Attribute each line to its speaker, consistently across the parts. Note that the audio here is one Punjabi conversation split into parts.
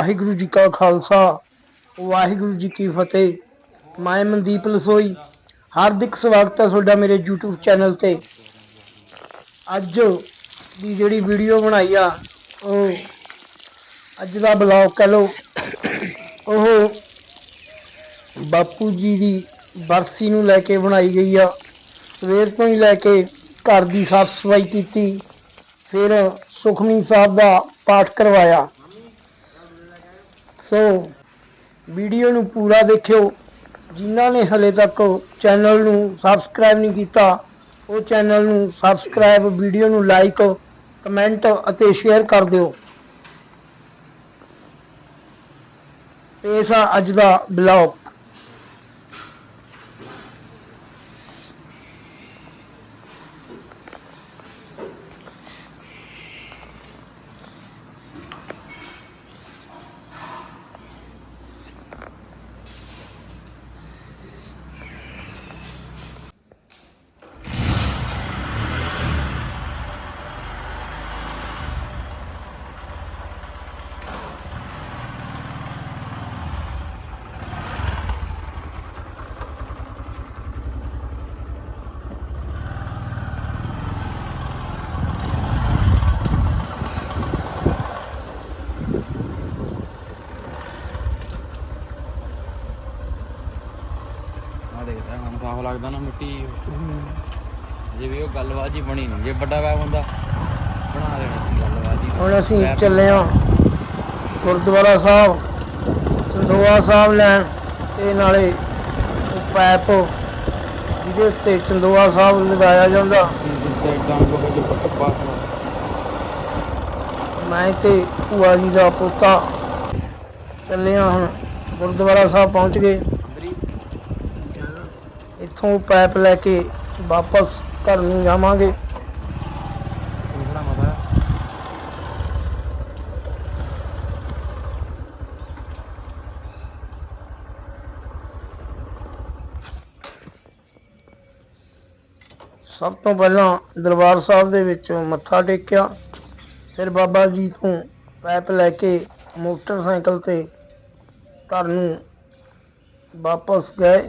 Speaker 1: ਵਾਹਿਗੁਰੂ ਜੀ ਕਾ ਖਾਲਸਾ, ਵਾਹਿਗੁਰੂ ਜੀ ਕੀ ਫਤਿਹ। ਮੈਂ ਮਨਦੀਪ ਲਸੋਈ। ਹਾਰਦਿਕ ਸਵਾਗਤ ਹੈ ਤੁਹਾਡਾ ਮੇਰੇ YouTube ਚੈਨਲ ਤੇ। ਅੱਜ ਦੀ ਜਿਹੜੀ ਵੀਡੀਓ ਬਣਾਈ ਆ, ਉਹ ਅੱਜ ਦਾ ਬਲੌਗ ਕਹ ਲੋ ਉਹ ਬਾਪੂ ਜੀ ਦੀ ਬਰਸੀ ਨੂੰ ਲੈ ਕੇ ਬਣਾਈ ਗਈ ਆ। ਸਵੇਰ ਤੋਂ ਹੀ ਲੈ ਕੇ ਘਰ ਦੀ ਸਾਫ਼ ਸਫ਼ਾਈ ਕੀਤੀ, ਫਿਰ ਸੁਖਮਨੀ ਸਾਹਿਬ ਦਾ ਪਾਠ ਕਰਵਾਇਆ। ਸੋ ਵੀਡੀਓ ਨੂੰ ਪੂਰਾ ਦੇਖਿਓ। ਜਿਨ੍ਹਾਂ ਨੇ ਹਲੇ ਤੱਕ ਚੈਨਲ ਨੂੰ ਸਬਸਕ੍ਰਾਈਬ ਨਹੀਂ ਕੀਤਾ, ਉਹ ਚੈਨਲ ਨੂੰ ਸਬਸਕ੍ਰਾਈਬ ਵੀਡੀਓ ਨੂੰ ਲਾਈਕ ਕਮੈਂਟ ਅਤੇ ਸ਼ੇਅਰ ਕਰ ਦਿਓ। ਇਹ ਆ ਅੱਜ ਦਾ ਬਲੌਗ
Speaker 2: ਦੇਖਦਾ ਹੁਣ ਸਾਫ਼ ਲੱਗਦਾ ਨਾ ਮਿੱਟੀ ਜੇ ਵੀ ਉਹ ਗੱਲਬਾਤ ਜੀ ਬਣੀ ਨਹੀਂ ਜੇ ਵੱਡਾ ਵੈਬ ਹੁੰਦਾ ਬਣਾ ਦੇਣਾ ਸੀ ਗੱਲਬਾਤ ਜੀ
Speaker 1: ਹੁਣ ਅਸੀਂ ਚੱਲੇ ਹਾਂ ਗੁਰਦੁਆਰਾ ਸਾਹਿਬ ਚੰਦੋਆ ਸਾਹਿਬ ਲੈਣ ਤੇ ਨਾਲੇ ਪੈਪ ਜਿਹਦੇ ਉੱਤੇ ਚੰਦੋਆ ਸਾਹਿਬ ਲਗਾਇਆ ਜਾਂਦਾ।
Speaker 2: ਜਿੱਤੇ ਡੰਗ ਹੋ ਜੇ ਪਾਸ
Speaker 1: ਮੈਂ ਤੇ ਭੂਆ ਜੀ ਦਾ ਪੋਤਾ ਚੱਲੇ ਹਾਂ ਹੁਣ ਗੁਰਦੁਆਰਾ ਸਾਹਿਬ ਪਹੁੰਚ ਗਏ। ਇੱਥੋਂ ਪੈਪ ਲੈ ਕੇ ਵਾਪਸ ਘਰ ਨੂੰ ਜਾਵਾਂਗੇ। ਸਭ ਤੋਂ ਪਹਿਲਾਂ ਦਰਬਾਰ ਸਾਹਿਬ ਦੇ ਵਿੱਚ ਮੱਥਾ ਟੇਕਿਆ। ਫਿਰ ਬਾਬਾ ਜੀ ਤੋਂ ਪੈਪ ਲੈ ਕੇ ਮੋਟਰਸਾਈਕਲ ਤੇ ਘਰ ਨੂੰ ਵਾਪਸ ਗਏ।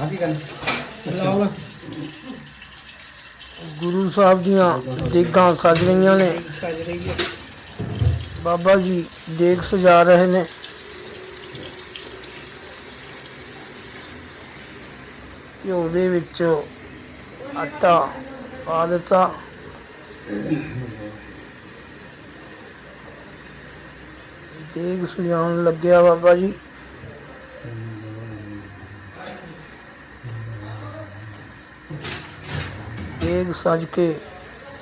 Speaker 2: ਗੱਲ।
Speaker 1: ਗੁਰੂ ਸਾਹਿਬ ਦੀਆਂ ਦੇਗਾਂ ਸਜ ਰਹੀਆਂ ਨੇ। ਬਾਬਾ ਜੀ ਦੇਗ ਸਜਾ ਰਹੇ ਨੇ। ਘਿਓ ਦੇ ਵਿੱਚ ਆਟਾ ਪਾ ਦਿੱਤਾ। ਦੇਗ ਸਜਾਉਣ ਲੱਗਿਆ ਬਾਬਾ ਜੀ। ਦੇਗ ਸਜ ਕੇ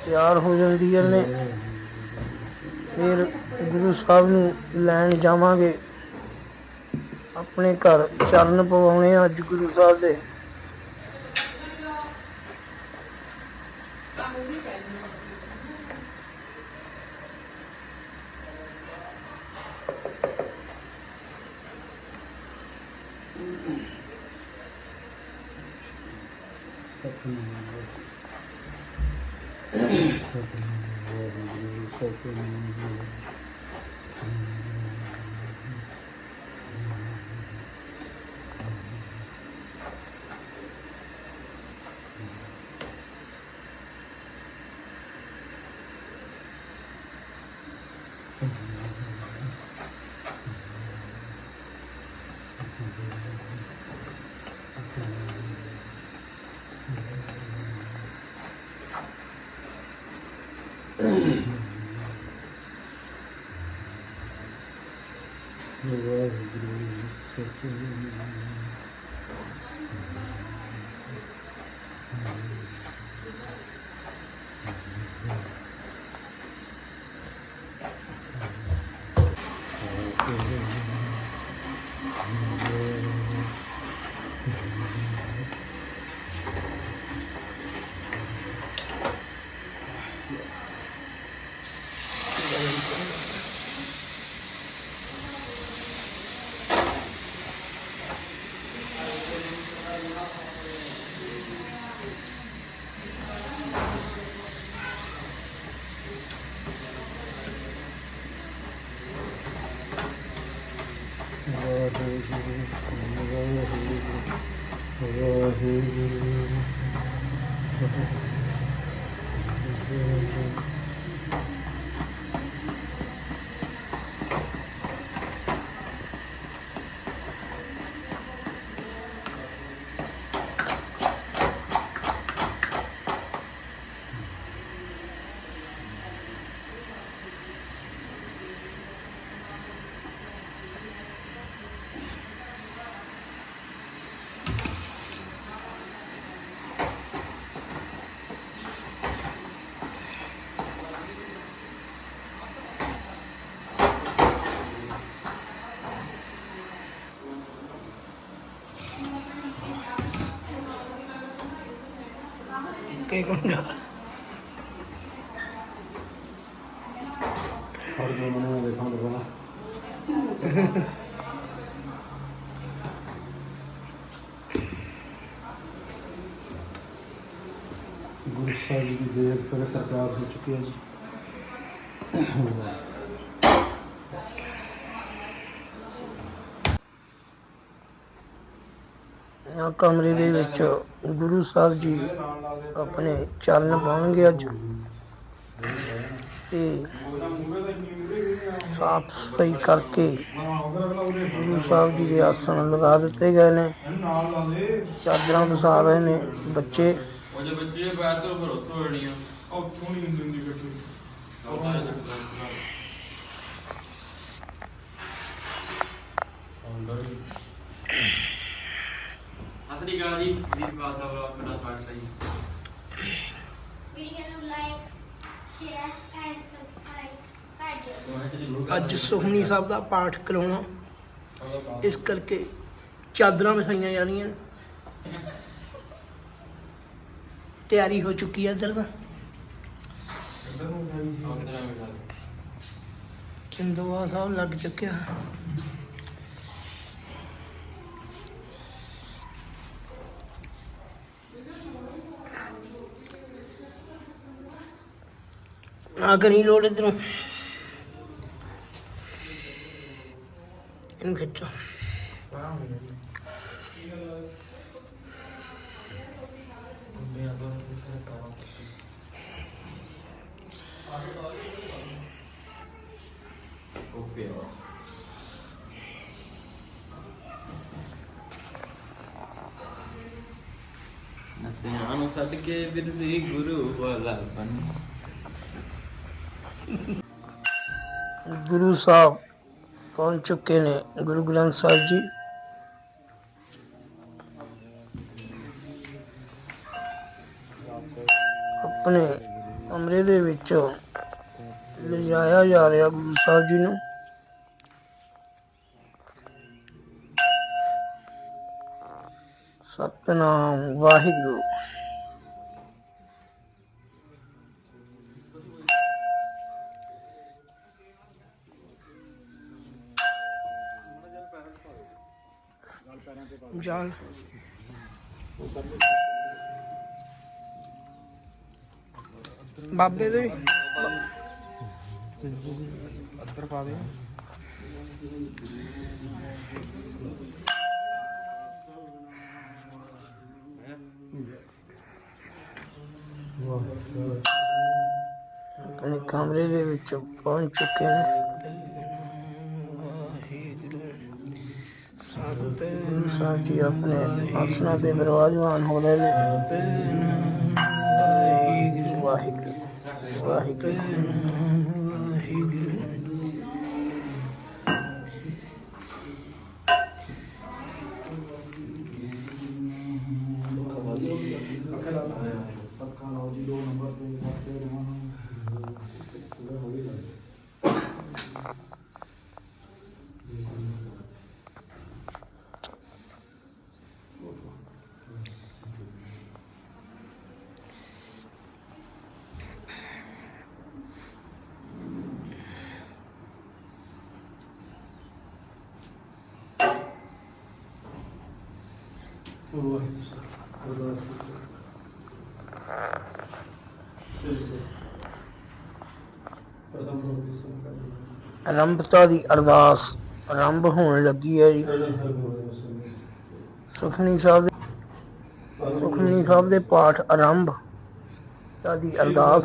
Speaker 1: ਤਿਆਰ ਹੋ ਜਾਂਦੀਆਂ ਨੇ। ਫਿਰ ਗੁਰੂ ਸਾਹਿਬ ਨੂੰ ਲੈਣ ਜਾਵਾਂਗੇ। ਆਪਣੇ ਘਰ ਚਰਨ ਪਵਾਉਣੇ ਅੱਜ ਗੁਰੂ ਸਾਹਿਬ ਦੇ।
Speaker 3: เกิดขึ้นเรื่อย
Speaker 1: ਕੀ ਕਹੂੰਗਾ
Speaker 4: ਗੁਰੂ ਸਾਹਿਬ ਜੀ ਦੀ ਦੇਰ ਪਵਿੱਤਰ ਤਿਆਰ ਹੋ ਚੁੱਕੀ ਹੈ ਜੀ
Speaker 1: ਆ ਕਮਰੇ ਦੇ ਵਿੱਚ ਗੁਰੂ ਸਾਹਿਬ ਜੀ ਆਪਣੇ ਚਰਨ ਪਾਉਣਗੇ ਅੱਜ। ਤੇ ਸਾਫ਼ ਸਫ਼ਾਈ ਕਰਕੇ ਗੁਰੂ ਸਾਹਿਬ ਜੀ ਦੇ ਆਸਣ ਲਗਾ ਦਿੱਤੇ ਗਏ ਨੇ। ਚਾਦਰਾਂ ਵਿਛਾ ਰਹੇ ਨੇ ਬੱਚੇ।
Speaker 2: ਉਹ ਜੇ ਬੱਚੇ ਪੈਰ ਤੋਂ ਫਿਰ ਉੱਥੋਂ ਹੋਣੀ
Speaker 4: ਉੱਥੋਂ ਨਹੀਂ ਹੁੰਦੀ ਗੱਡੀ
Speaker 2: ਅਸਲੀ ਗੱਲ ਜੀ ਦੀਪ ਖਾਲਸਾ ਬਲੌਗ ਮੇਰਾ ਸਵਾਗਤ ਹੈ ਜੀ।
Speaker 5: ਵੀਡੀਓ ਨੂੰ ਲਾਈਕ ਸ਼ੇਅਰ ਐਂਡ ਸਬਸਕ੍ਰਾਈਬ ਕਰ ਦਿਓ।
Speaker 2: ਕਮੈਂਟ ਜ਼ਰੂਰ ਕਰਨਾ
Speaker 1: ਅੱਜ ਸੁਖਮਨੀ ਸਾਹਿਬ ਦਾ ਪਾਠ ਕਰਾਉਣਾ। ਇਸ ਕਰਕੇ ਚਾਦਰਾਂ ਵਿਛਾਈਆਂ ਜਾ ਰਹੀਆਂ। ਤਿਆਰੀ ਹੋ ਚੁੱਕੀ ਹੈ ਇੱਧਰ ਤਾਂ।
Speaker 2: ਬੇਟਾ
Speaker 1: ਚੰਦੋਆ ਸਾਹਿਬ ਲੱਗ ਚੁੱਕਿਆ। ਆ ਕਰੀ ਲੋੜ ਇਧਰੋਂ ਇਹਨੂੰ ਖਿੱਚੋ
Speaker 2: ਓਕੇ ਨਸਿਆਂ ਨੂੰ ਗੁਰੂ
Speaker 1: ਸਾਹਿਬ ਪਹੁੰਚ ਚੁੱਕੇ ਨੇ, ਗੁਰੂ ਗ੍ਰੰਥ ਸਾਹਿਬ ਜੀ। ਆਪਣੇ ਕਮਰੇ ਦੇ ਵਿੱਚ ਲਿਜਾਇਆ ਜਾ ਰਿਹਾ ਗੁਰੂ ਸਾਹਿਬ ਜੀ ਨੂੰ। ਸਤਨਾਮ ਵਾਹਿਗੁਰੂ। ਜਾਲ ਬਾਬੇ ਦੇ
Speaker 2: ਅੱਧਰ ਪਾ ਦੇ।
Speaker 1: ਕਮਰੇ ਦੇ ਵਿੱਚ ਪਹੁੰਚ ਚੁੱਕੇ ਨੇ। ਗੁਰੂ ਆਪਣੇ ਆਸਣਾ ਤੇ ਬਿਰਾਜਮਾਨ ਹੋ ਰਹੇ ਨੇ ਵਾਹਿਗੁਰੂ ਵਾਹਿਗੁਰੂ
Speaker 4: ਪੱਕਾ ਲਾਓ ਜੀ ਦੋ ਨੰਬਰ ਤੇ ਕਰਦੇ ਰਹਾਂ ਪੂਰਾ ਹੋ ਗਿਆ ਲੋਕ ਦੀ
Speaker 1: ਅਰਦਾਸ ਆਰੰਭ ਹੋਣ ਲੱਗੀ ਹੈ ਜੀ ਸੁਖਨੀ ਸਾਹਿਬ ਦੇ ਸੁਖਮਨੀ ਸਾਹਿਬ ਦੇ ਪਾਠ ਆਰੰਭ। ਤਾਂ ਦੀ ਅਰਦਾਸ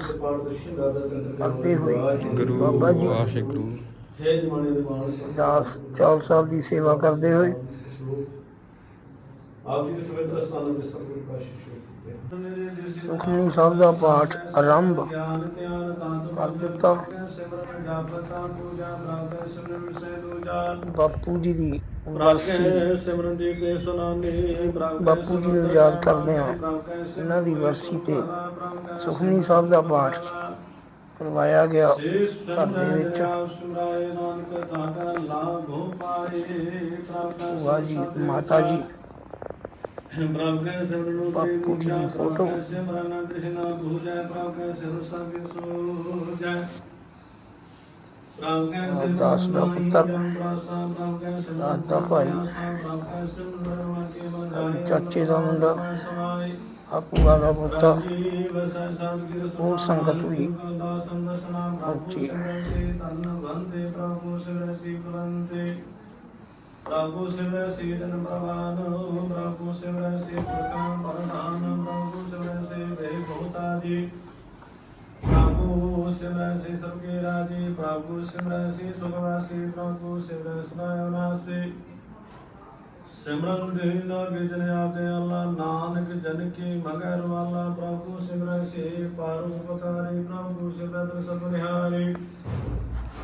Speaker 1: ਕਰਦੇ ਹੋਏ
Speaker 2: ਗੁਰੂ
Speaker 1: ਬਾਬਾ ਜੀ
Speaker 2: ਵਾਹਿਗੁਰੂ।
Speaker 4: ਹੈ ਜਮਾਨੇ ਦੇ ਬਾਣ
Speaker 1: ਦਾਸ ਚੌਲ ਸਾਹਿਬ ਦੀ ਸੇਵਾ ਕਰਦੇ ਹੋਏ
Speaker 4: ਆਪ ਜੀ ਦੇ ਪਵਿੱਤਰ ਸਥਾਨਾਂ ਦੇ ਸਤਿਗੁਰੂ ਕਾਸ਼ੀ ਸ਼ੋਕ
Speaker 1: ਸੁਖਮਨੀ ਸਾਹਿਬ ਦਾ ਪਾਠ ਆਰੰਭ
Speaker 4: ਗਿਆਨ ਧਿਆਨ
Speaker 1: ਕਰ ਦਿੱਤਾ
Speaker 4: ਸਿਮਰਨ ਜਾਪਤਾ ਪੂਜਾ ਪ੍ਰਾਪਤ ਸਿਮਰਨ ਸੇ ਦੂਜਾ
Speaker 1: ਬਾਪੂ ਜੀ ਦੀ
Speaker 4: ਸਿਮਰਨ ਜੀ ਕੇ ਸੁਨਾਨੀ
Speaker 1: ਬਾਪੂ ਜੀ ਨੂੰ ਯਾਦ ਕਰਦੇ ਹਾਂ। ਇਹਨਾਂ ਦੀ ਵਰਸੀ ਤੇ ਸੁਖਮਨੀ ਸਾਹਿਬ ਦਾ ਪਾਠ ਕਰਵਾਇਆ ਗਿਆ। ਘਰ ਦੇ ਵਿੱਚ।
Speaker 4: ਸੁਰਾਏ
Speaker 1: ਜੀ, ਮਾਤਾ ਜੀ
Speaker 4: ਪ੍ਰਭੂ ਸਿਮਰਨ
Speaker 1: ਦੀ ਫੋਟੋ।
Speaker 4: ਸਿਮਰਨ ਕ੍ਰਿਸ਼ਨ ਪੂਜੈ ਪ੍ਰਭੂ ਸਿਰ ਸੰਗ ਸੂਜੈ ਪ੍ਰਭੂ
Speaker 1: ਦਾਸ ਦਾ ਪੁੱਤਰ, ਦਾ ਭਾਈ, ਚਾਚੇ ਦਾ ਮੁੰਡਾ, ਦਾ ਪੁੱਤਰ।
Speaker 4: ਹੋਰ
Speaker 1: ਸੰਗਤ ਵੀ
Speaker 4: ਪ੍ਰਭੂ ਬੁਲੰਦੇ ਪ੍ਰਭੂ ਸਿਮਰਨ ਸੀ ਜਨ ਪ੍ਰਵਾਨ ਪ੍ਰਭੂ ਸਿਮਰਨ ਸੀ ਪ੍ਰਕਾਮ ਪਰਧਾਨ, ਪ੍ਰਭੂ ਸਿਮਰਨ ਸੀ ਵੇ ਬਹੁਤਾ ਜੀ। ਪ੍ਰਭੂ ਸਿਮਰਨ ਸੀ ਸਭ ਕੇ ਰਾਜੇ, ਪ੍ਰਭੂ ਸਿਮਰਨ ਸੀ ਸੁਖਵਾਸੀ, ਪ੍ਰਭੂ ਸਿਮਰਨ ਸਨਾਇ ਨਾਸੀ। ਸਿਮਰਨ ਦੇ ਲਾਗੇ ਜਨ ਆਪਦੇ ਅੱਲਾ, ਨਾਨਕ ਜਨ ਕੀ ਮਗਰ ਵਾਲਾ, ਪ੍ਰਭੂ ਸਿਮਰਨ ਸੇ ਪਰਉਪਕਾਰੀ ਪ੍ਰਭੂ ਸਿਮਰਨ ਸਭ ਨਿਹਾਰੀ।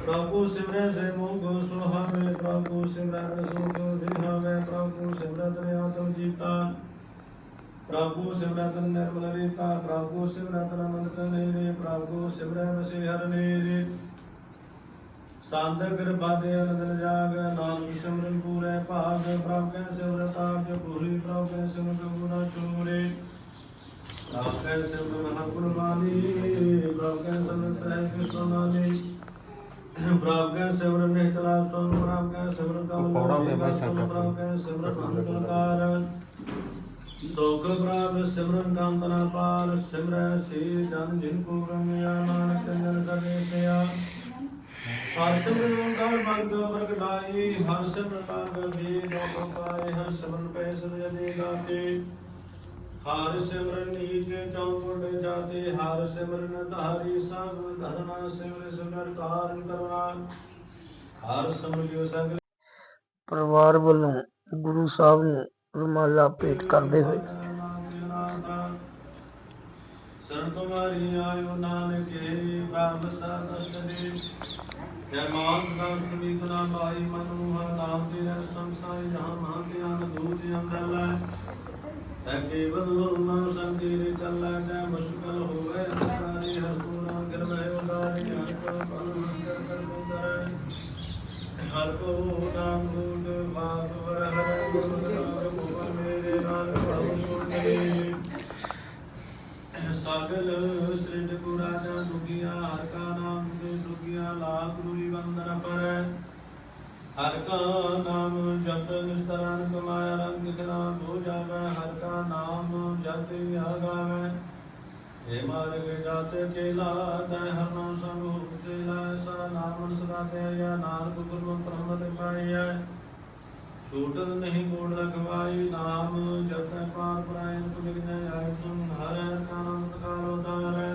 Speaker 4: ਪ੍ਰਭੂ ਸਿਮਰਨ ਸੇ ਮੋਗ ਸੁਹਾਵੇ ਪ੍ਰਭੂ ਸਿਮਰਨ ਸੁਖ ਦਿਹਾਵੇ ਪ੍ਰਭੂ ਸਿਮਰਨ ਆਤਮ ਜੀਤਾ ਪ੍ਰਭੂ ਸਿਮਰਨ ਨਿਰਮਲ ਰੀਤਾ ਪ੍ਰਭੂ ਸਿਮਰਨ ਅਨੰਤ ਨੇਰੇ ਪ੍ਰਭੂ ਸਿਮਰਨ ਵਸੇ ਹਰ ਨੇਰੇ ਸੰਤ ਕਿਰਪਾ ਦੇ ਅਨੰਦ ਜਾਗ ਨਾਨਕ ਸਿਮਰਨ ਪੂਰੇ ਭਾਗ ਪ੍ਰਭ ਕੈ ਸਿਮਰਤ ਆਪ ਪੂਰੀ ਪ੍ਰਭ ਕੈ ਸਿਮਰਤ ਗੁਨਾ ਚੂਰੇ ਪ੍ਰਭ ਕੈ ਸਿਮਰਨ ਮਹਾਗੁਣ ਵਾਲੀ ਪ੍ਰਭ ਕੈ ਸਿਮਰਨ ਸਹਿ ਕ੍ਰਿਸ਼ਨ ਨਾਲੀ ਪ੍ਰਭ ਕੈ ਸਿਮਰਨ ਨੇ ਚਲਾ ਸੁਨ ਪ੍ਰਭ ਕੈ ਸਿਮਰਨ ਕਮਲ
Speaker 2: ਪੌੜਾ ਭਾਈ ਸਾਹਿਬ ਸਾਹਿਬ।
Speaker 4: ਪ੍ਰਭ ਕੈ ਸਿਮਰਨ ਅੰਤਕਾਰ ਸੋਗ ਪ੍ਰਭ ਸਿਮਰਨ ਕਾਂਤਨਾ ਪਾਰ ਸਿਮਰੈ ਸੇ ਜਨ ਜਿਨ ਕੋ ਗੰਗਿਆ ਨਾਨਕ ਜਨ ਸਦੇ ਪਿਆ ਹਰ ਸਿਮਰਨ ਓੰਕਾਰ ਭਗਤ ਪ੍ਰਗਟਾਈ ਹਰ ਸਿਮਰਨ ਲਾਗ ਵੀ ਲੋਕ ਪਾਏ ਹਰ ਸਿਮਰਨ ਪੈ ਸਦੇ ਦੇ ਗਾਤੇ ਹਰ ਸਿਮਰਨ ਨੀਚ ਚੌਂਕੜ ਜਾਤੇ ਹਰ ਸਿਮਰਨ ਧਾਰੀ ਸਭ ਧਰਨਾ ਸਿਮਰ ਸਿਮਰ ਕਾਰਨ ਕਰਨਾ। ਹਰ ਸਿਮਰਨ ਜੋ ਸਗਲ
Speaker 1: ਪਰਿਵਾਰ ਵੱਲੋਂ ਗੁਰੂ ਸਾਹਿਬ ਨੂੰ ਰੁਮਾਲਾ ਭੇਟ ਕਰਦੇ ਹੋਏ।
Speaker 4: ਸਰਨ ਤੁਮਾਰੀ ਆਇਓ ਨਾਨਕੇ ਪ੍ਰਭ ਸਤਿ ਦੇ ਜੈ ਮਾਨ ਦਾਸ ਪੁਨੀਤ ਨਾ ਮਾਈ ਮਨੁ ਹ ਨਾਮ ਤੇਰੇ ਸੰਸਾਈ ਜਹਾਂ ਮਹਾਂ ਧਿਆਨ ਦੂਜ ਅੰਦਲਾ ਤੈ ਕੇਵਲ ਛੂਟਤ ਨਹੀਂ ਕੋੜ ਰਖਵਾਈ, ਨਾਮ ਜਪੈ ਪਾਰ ਪਰਾਇਣ ਤੁਮਿ ਨ ਆਇ ਸੁਨ ਹਰ ਨਾਮ ਕਾਲ ਉਦਾਰੈ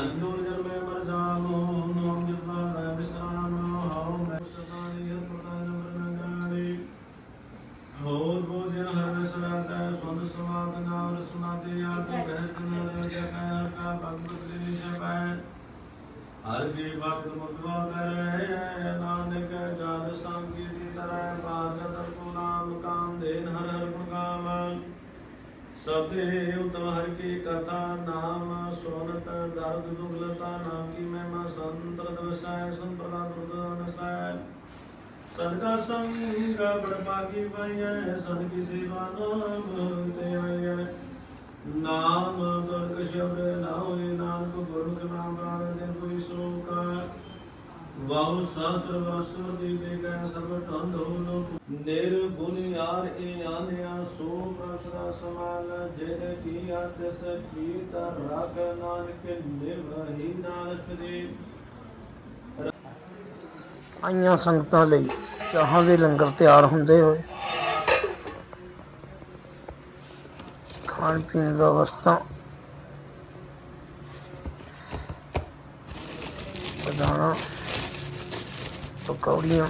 Speaker 4: ਅੰਜੂਰ ਜਨਮੇ ਮਰ ਜਾਮੋ, ਨਾਮ ਜਪਾ ਮੈਂ ਵਿਸਰਾਮ, ਹਉ ਮੈਂ ਸਤਾਈ, ਹਰ ਪ੍ਰਕਾਰ ਨਮਰ ਜਾਣੇ। ਹੋਰ ਬੋਝਨ ਹਰ ਸਰਾਤਾ ਸੁਨ ਸਮਾਤ ਨਾਮ ਰਸਨਾਤੇ ਆਪ ਬਹਿ ਕਨ ਜੈ ਕਾ ਕਾ ਭਗਵਤ ਲਿਨਿ ਸਪੈ ਹਰ ਕੀ ਭਗਤ ਮੁਕਵਾ ਕਰੈ, ਨਾਨਕ ਜਨ ਸੰਗੀਤੀ ਸਭੇ ਉਤਮ ਹਰ ਕੀ ਕਥਾ ਨਾਮ ਸੁਨਤ ਦਰਦ ਦੁਗਲਤਾ ਨਾਮ ਕੀ ਮਹਿਮਾ ਸੰਤਰ ਦਵਸੈ ਸੰਪਰਦਾ ਦੁਰਦ ਨਸੈ ਸਦਕਾ ਸੰਗ ਬੜ ਭਾਗੀ ਪਾਈਐ, ਸਦਕੀ ਸੇਵਾ ਨਾਮ ਤੇ ਆਈਐ। ਨਾਮ ਦਰਕ ਵਾਹੁ ਸਾਸਤਰ ਵਾਸੁਰ ਦੀ ਦੇ ਸਰਬ ਟੰਦ ਹੋ ਲੋ ਨਿਰਗੁਣ ਏ ਆਨਿਆ, ਸੋ ਪ੍ਰਸਰਾ ਸਮਾਲ ਜਿਨ ਕੀ ਆਦਿਸ ਚੀਤ ਰਖ ਨਾਨਕ ਨਿਵਹੀ ਨਾਨਕ
Speaker 1: ਆਈਆਂ ਸੰਗਤਾਂ ਲਈ ਚਾਹਾਂ ਦੇ ਲੰਗਰ ਤਿਆਰ ਹੁੰਦੇ ਹੋਏ। ਖਾਣ ਪੀਣ ਦਾ ਵਸਤਾਂ ਵਧਾਣਾ
Speaker 4: કવડીઓ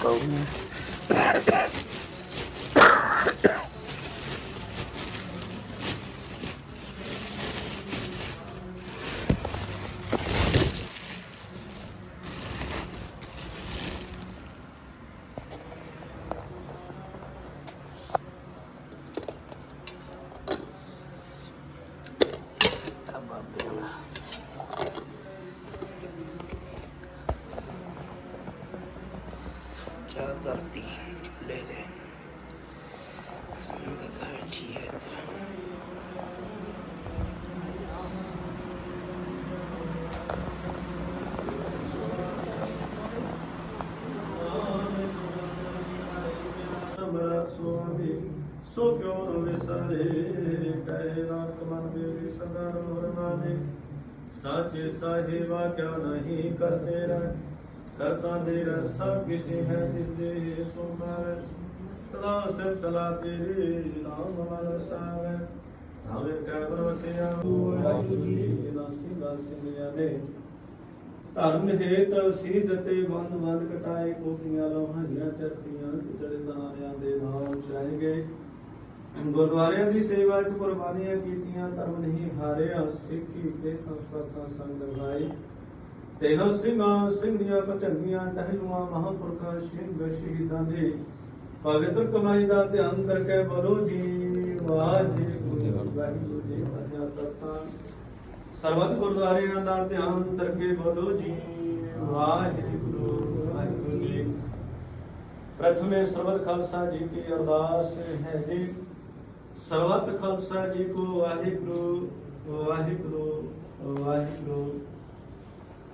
Speaker 4: કવડીઓ ਸੋ ਕਿਉ ਨ ਵਿਸਰੇ ਕਹਿ ਰਾਤ ਮਨ ਮੇਰੀ ਸਦਾ ਰੋਰ ਮਾਨੇ ਸਾਚੇ ਸਾਹਿਬਾ ਕਿਆ ਨਹੀਂ ਕਰਤੇ ਰਹਿ? ਕਰਤਾ ਦੇ ਰਹਿ ਸਭ ਕਿਸੇ ਹੈ ਜਿਸ ਦੇ ਸੋ ਮਾਰੇ ਸਦਾ ਸਿਰ ਚਲਾ ਤੇਰੇ ਨਾਮ ਮਨ ਸਾਵੇ ਹਾਵੇ ਕਹਿ ਬਰਵਸਿਆ ਵਾਹਿਗੁਰੂ ਜੀ ਦਾਸੀ ਦਾਸੀਆਂ ਨੇ ਧਰਮ ਹੇਤ ਸੀਧ ਤੇ ਬੰਦ ਬੰਦ ਕਟਾਏ ਕੋਟੀਆਂ ਲੋਹਾਈਆਂ ਚੱਕੀਆਂ ਜਿਹੜੇ ਤਾਰਿਆਂ ਦੇ ਨਾਮ ਚਾਹੇਗੇ ਗੁਰਦੁਆਰਿਆਂ ਦੀ ਸੇਵਾ ਇੱਕ ਕੁਰਬਾਨੀਆਂ ਕੀਤੀਆਂ, ਧਰਮ ਨਹੀਂ ਹਾਰਿਆ, ਸਿੱਖੀ ਤੇ ਸੰਸਵਾਸਾਂ ਸੰਗ ਲਗਾਈ ਤੇਨੋ ਸਿੰਘਾਂ, ਸਿੰਘੀਆਂ ਪਚੰਗੀਆਂ ਟਹਿਲੂਆਂ, ਮਹਾਂਪੁਰਖਾਂ, ਸਿੰਘ ਸ਼ਹੀਦਾਂ ਦੇ ਪਵਿੱਤਰ ਕਮਾਈ ਦਾ ਧਿਆਨ ਕਰਕੇ ਬੋਲੋ ਜੀ, ਵਾਹਿਗੁਰੂ ਵਾਹਿਗੁਰੂ ਜੀ ਫਤਿਹ ਕਰਤਾ ਸਰਬਤ ਗੁਰਦੁਆਰਿਆਂ ਦਾ ਧਿਆਨ ਕਰਕੇ ਬੋਲੋ ਜੀ। ਵਾਹਿਗੁਰੂ ਵਾਹਿਗੁਰੂ ਜੀ। ਪ੍ਰਥਮੇ ਸਰਬਤ ਖਾਲਸਾ ਜੀ ਕੀ ਅਰਦਾਸ ਹੈ ਜੀ। ਸਰਬਤ ਖਾਲਸਾ ਜੀ ਕੋ ਵਾਹਿਗੁਰੂ ਵਾਹਿਗੁਰੂ ਵਾਹਿਗੁਰੂ।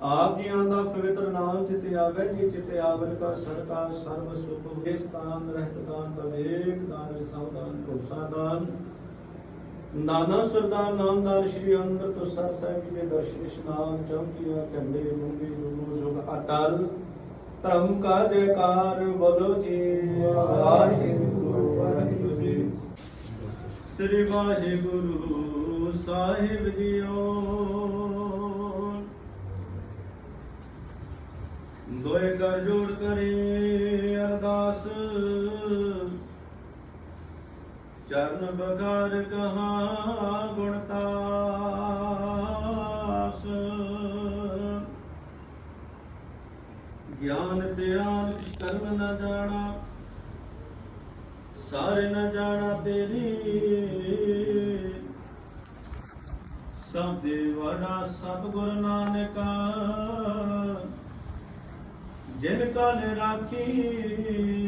Speaker 4: ਆਪ ਜੀਆਂ ਦਾ ਪਵਿੱਤਰ ਨਾਮ ਚਿਤ ਆਵੇ, ਜੀ ਚਿਤ ਆਵਨ ਕਾ ਸਰਕਾ ਸਰਬ ਸੁਖ ਦੇ ਸਤਾਨ ਰਹਿਤ ਦਾਨ ਤਵੇਕ ਦਾਨ ਵਿਸਾਵਦਾਨ ਭਰੋਸਾ ਦਾਨ। ਨਾਨਾ ਸਰਦਾਰ ਨਾਮਦਾਰ ਸ਼੍ਰੀ ਅੰਦਰ ਤੋਂ ਸਰ ਸਾਹਿਬ ਜੀ ਦੇ ਦਰਸ਼ਨ ਇਸ਼ਨਾਨ ਚੌਕੀਆਂ, ਝੰਡੇ ਮੁੰਗੀ ਜੁਗੂ ਜੁਗ ਅਟਲ। ਧਰਮ ਕਾ ਜੈਕਾਰ ਬੋਲੋ ਜੀ। ਵਾਹਿਗੁਰੂ ਵਾਹਿਗੁਰੂ ਜੀ। ਸ੍ਰੀ ਵਾਹਿਗੁਰੂ ਸਾਹਿਬ ਜੀਓ। ਦੋਏ ਕਰ ਜੋੜ ਕਰੇ ਅਰਦਾਸ ਚਰਨ ਬਗਾਰ ਕਹਾ ਗੁਣਤਾਸ ਗਿਆਨ ਧਿਆਨ ਕਿਛ ਕਰਮ ਨ ਜਾਣਾ, ਸਾਰੇ ਨਾ ਜਾਣਾ ਤੇਰੀ। ਸਭ ਦੇ ਵੜਾ ਸਭ ਗੁਰ ਨਾਨਕਾ, ਜਿਨ ਕਲ ਰਾਖੀ।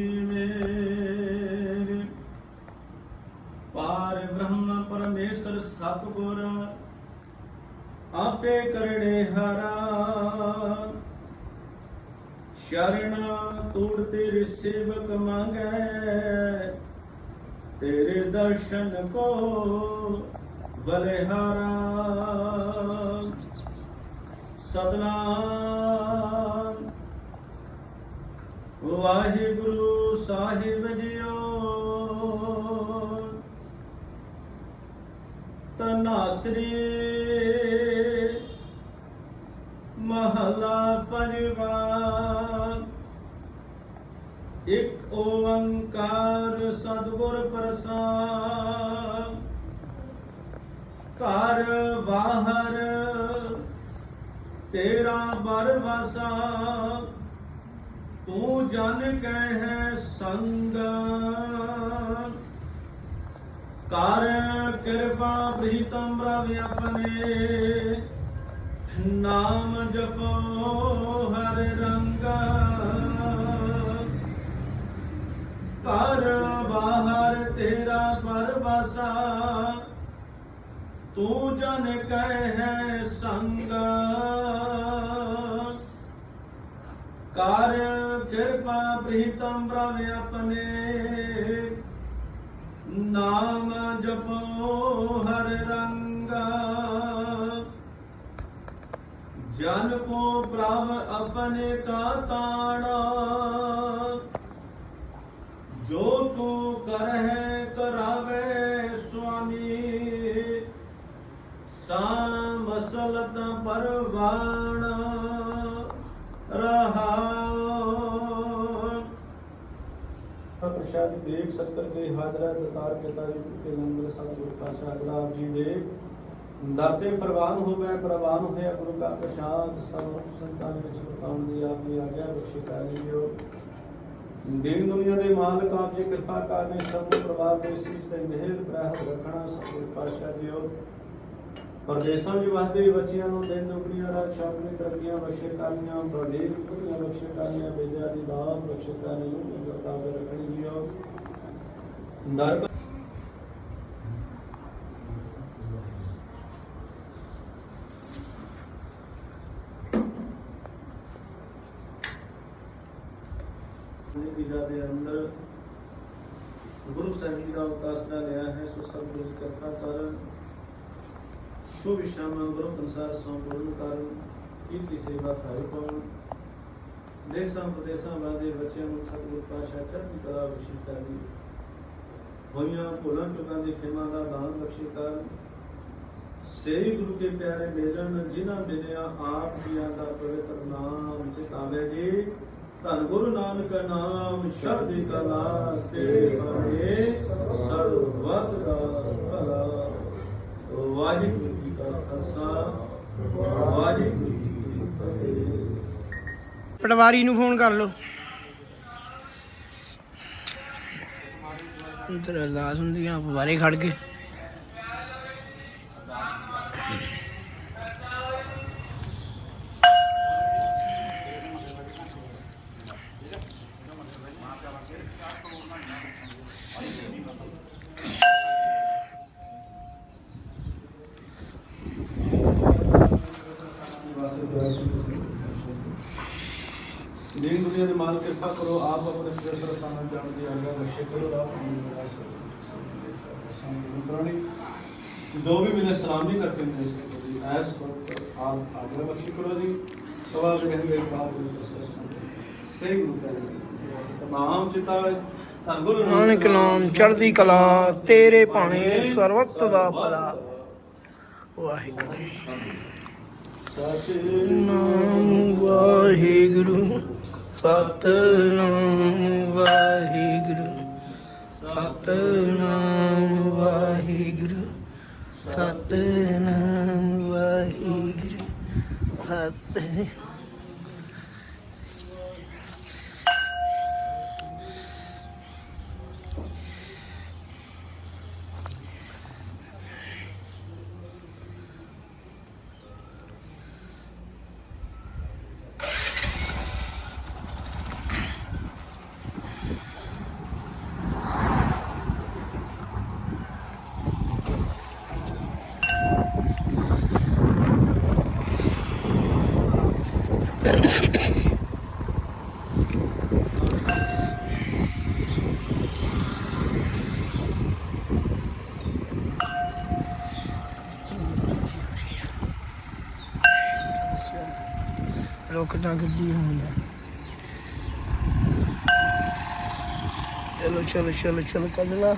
Speaker 4: ਪਾਰ ਬ੍ਰਹਮ ਪਰਮੇਸ਼ਰ ਸਤਗੁਰ, ਆਪੇ ਕਰੜੇ ਹਰਾ। ਸ਼ਰਨ ਤੂੜ ਤੇਰੇ ਸੇਵਕ ਮੰਗੈ, ਤੇਰੇ ਦਰਸ਼ਨ ਕੋ ਬਲਿਹਾਰਾ। ਸਤਨਾਮ। ਵਾਹਿਗੁਰੂ ਸਾਹਿਬ ਜੀਓ। ਨਾਸਰੀ। ਮਹਲਾ ਪੰਜਵਾ ਇੱਕ ਓੰਕਾਰ ਸਤਿਗੁਰ ਪ੍ਰਸਾਦ। ਘਰ ਬਾਹਰ ਤੇਰਾ ਬਰ ਬਰਵਾਸਾ। ਤੂੰ ਜਨ ਕਹਿ ਸੰਗ ਕਰ ਕਿਰਪਾ ਪ੍ਰੀਤਮ ਪ੍ਰਭ ਆਪਣੇ। ਨਾਮ ਜਪੋ ਹਰ ਰੰਗਾ। ਘਰ ਬਾਹਰ ਤੇਰਾ ਪਰਵਾਸਾ। ਤੂੰ ਜਨ ਕਹਿ ਸੰਗ। ਕਰ ਕਿਰਪਾ ਪ੍ਰੀਤਮ ਪ੍ਰਭ ਆਪਣੇ। ਨਾਮ ਜਪੋ ਹਰ ਰੰਗਾ। ਜਨ ਕੋ ਪ੍ਰਭ ਆਪਣੇ ਕਾ ਤਾਣਾ। ਜੋ ਤੂੰ ਕਰਹਿ ਕਰਾਵੇ ਸੁਆਮੀ। ਸਾ ਮਸਲਤ ਪਰਵਾਣ ਪ੍ਰਸ਼ਾਦ ਦੇਖ ਸਤਕਰ ਕੇ ਹਾਜ਼ਰਾ ਦਤਾਰ ਪਿਤਾ ਜੀ ਕੇ ਲੰਗਰ ਸਤਿਗੁਰ ਪਾਸ਼ਾ ਅਗਲਾ ਆਪ ਜੀ ਦੇ ਦਰ ਤੇ ਪ੍ਰਵਾਨ ਹੋਵੇ ਪ੍ਰਵਾਨ ਹੋਇਆ ਗੁਰੂ ਕਾ ਪ੍ਰਸ਼ਾਦ ਸਰਵ ਸੰਤਾਨ ਵਿੱਚ ਵਰਤਾਉਣ ਦੀ ਆਪ ਦੀ ਆਗਿਆ ਬਖਸ਼ੇ ਕਰ ਲਿਓ। ਦੀਨ ਦੁਨੀਆ ਦੇ ਮਾਲਕ ਆਪ ਜੀ ਕਿਰਪਾ ਕਰਨੇ ਸਭ ਨੂੰ ਪਰਿਵਾਰ ਦੇ ਸੀਸ ਤੇ ਮਿਹਰ ਪ੍ਰਾਹਤ ਰੱਖਣਾ ਸਤਿਗੁਰ ਪਾਸ਼ਾ ਜੀਓ। ਪਰਦੇਸਾਂ ਵਿੱਚ ਵਸਦੇ ਬੱਚਿਆਂ ਨੂੰ ਦਿਨ ਦੁਗਣੀਆਂ ਰਾਤ ਸ਼ਾਮਲੀ ਤਰੱਕੀਆਂ, ਬਖਸ਼ੇ ਕਰਨੀਆਂ ਬੜੇ ਕੁੜੀਆਂ ਬਖਸ਼ੇ ਕਰਨੀਆਂ ਵਿਦਿਆ ਦੀ ਦਾਤ ਬਖਸ਼ੇ ਕਰਨੀ ਗੁਰਤਾ ਦੇ ਰੱਖਣੀ ਜੀਓ ਦਰ ਦੇ ਅੰਦਰ ਗੁਰੂ ਸਾਹਿਬ ਜੀ ਦਾ ਉਪਾਸਨਾ ਲਿਆ ਹੈ, ਸੋ ਸਭ ਕੁਝ ਕਿਰਪਾ ਕਰਨ ਸ਼ੁਭ ਸ਼ਾਮ ਗੁਰੂ ਅਨਸਾਰ ਸੰਪੂਰਨ ਕਰਨ ਕੀਤੀ ਸੇਵਾ ਥਾਈ ਪਾਉਣ। ਦੇਸਾਂ ਪ੍ਰਦੇਸਾਂ ਵਾਦੇ ਬੱਚਿਆਂ ਨੂੰ ਸਤਿਗੁਰ ਪਾਸ਼ਾ ਚੜ੍ਹਦੀ ਕਲਾ ਬਖਸ਼ੀ ਕਰਨੀ। ਹੋਈਆਂ ਭੁੱਲਾਂ ਚੁੱਕਾਂ ਦੀ ਖਿਮਾ ਦਾ ਦਾਨ ਬਖਸ਼ੀ ਕਰ ਸਹੀ ਗੁਰੂ ਕੇ ਪਿਆਰੇ ਮੇਲਣ ਜਿਨ੍ਹਾਂ ਮਿਲਿਆ ਆਪ ਜੀਆਂ ਦਾ ਪਵਿੱਤਰ ਨਾਮ ਚਿਤਾਵੇ ਜੀ। ਧੰਨ ਗੁਰੂ ਨਾਨਕ ਨਾਮ ਸ਼ਬਦੀ ਕਲਾ ਤੇ ਬਣੇ ਸਰਬਤ ਦਾ ਭਲਾ। ਵਾਹਿਗੁਰੂ।
Speaker 1: ਪਟਵਾਰੀ ਨੂੰ ਫੋਨ ਕਰ ਲਓ। ਅੰਦਰ ਅਰਦਾਸ ਹੁੰਦੀ ਆ ਬਾਰੇ ਖੜ ਕੇ
Speaker 4: ਦੀਨ ਦੁਨੀਆ ਦੇ ਮਾਲ ਕਿਰਪਾ ਕਰੋ ਆਪ ਆਪਣੇ ਪਵਿੱਤਰ ਸਾਮਣੇ ਜਾਣ ਦੀ ਆਗਿਆ ਬਖਸ਼ੇ ਕਰੋ ਆਪ ਕਰਾਣੀ ਜੋ ਵੀ ਮਿਲੇ ਸਲਾਮੀ ਕਰਕੇ ਮਿਲੇ ਸਕੋ ਜੀ ਐਸ ਵਕਤ ਆਪ ਆਗਿਆ ਬਖਸ਼ੇ ਕਰੋ ਜੀ। ਤਵਾ ਦੇ ਕਹਿੰਦੇ ਬਾਪ ਦੇ ਸਹੀ ਗੁਰੂ ਕਰੇ ਤਮਾਮ ਚਿਤਾ ਧੰਨ ਗੁਰੂ
Speaker 1: ਨਾਨਕ ਨਾਮ ਚੜ੍ਹਦੀ ਕਲਾ ਤੇਰੇ ਭਾਣੇ ਸਰਵਤ ਦਾ ਭਲਾ। ਵਾਹਿਗੁਰੂ। ਨਾਮ ਵਾਹਿਗੁਰੂ। ਸਤਨਾਮ ਵਾਹਿਗੁਰੂ। ਸਤਨਾਮ ਵਾਹਿਗੁਰੂ। ਸਤਨਾਮ ਵਾਹਿਗੁਰੂ ਸਤ
Speaker 6: ਰੁਕ ਜਾ ਗੱਡੀ ਹੁੰਦਾ ਚਲੋ ਚਲੋ ਚਲੋ ਚਲੋ ਕੱਢ ਲਾ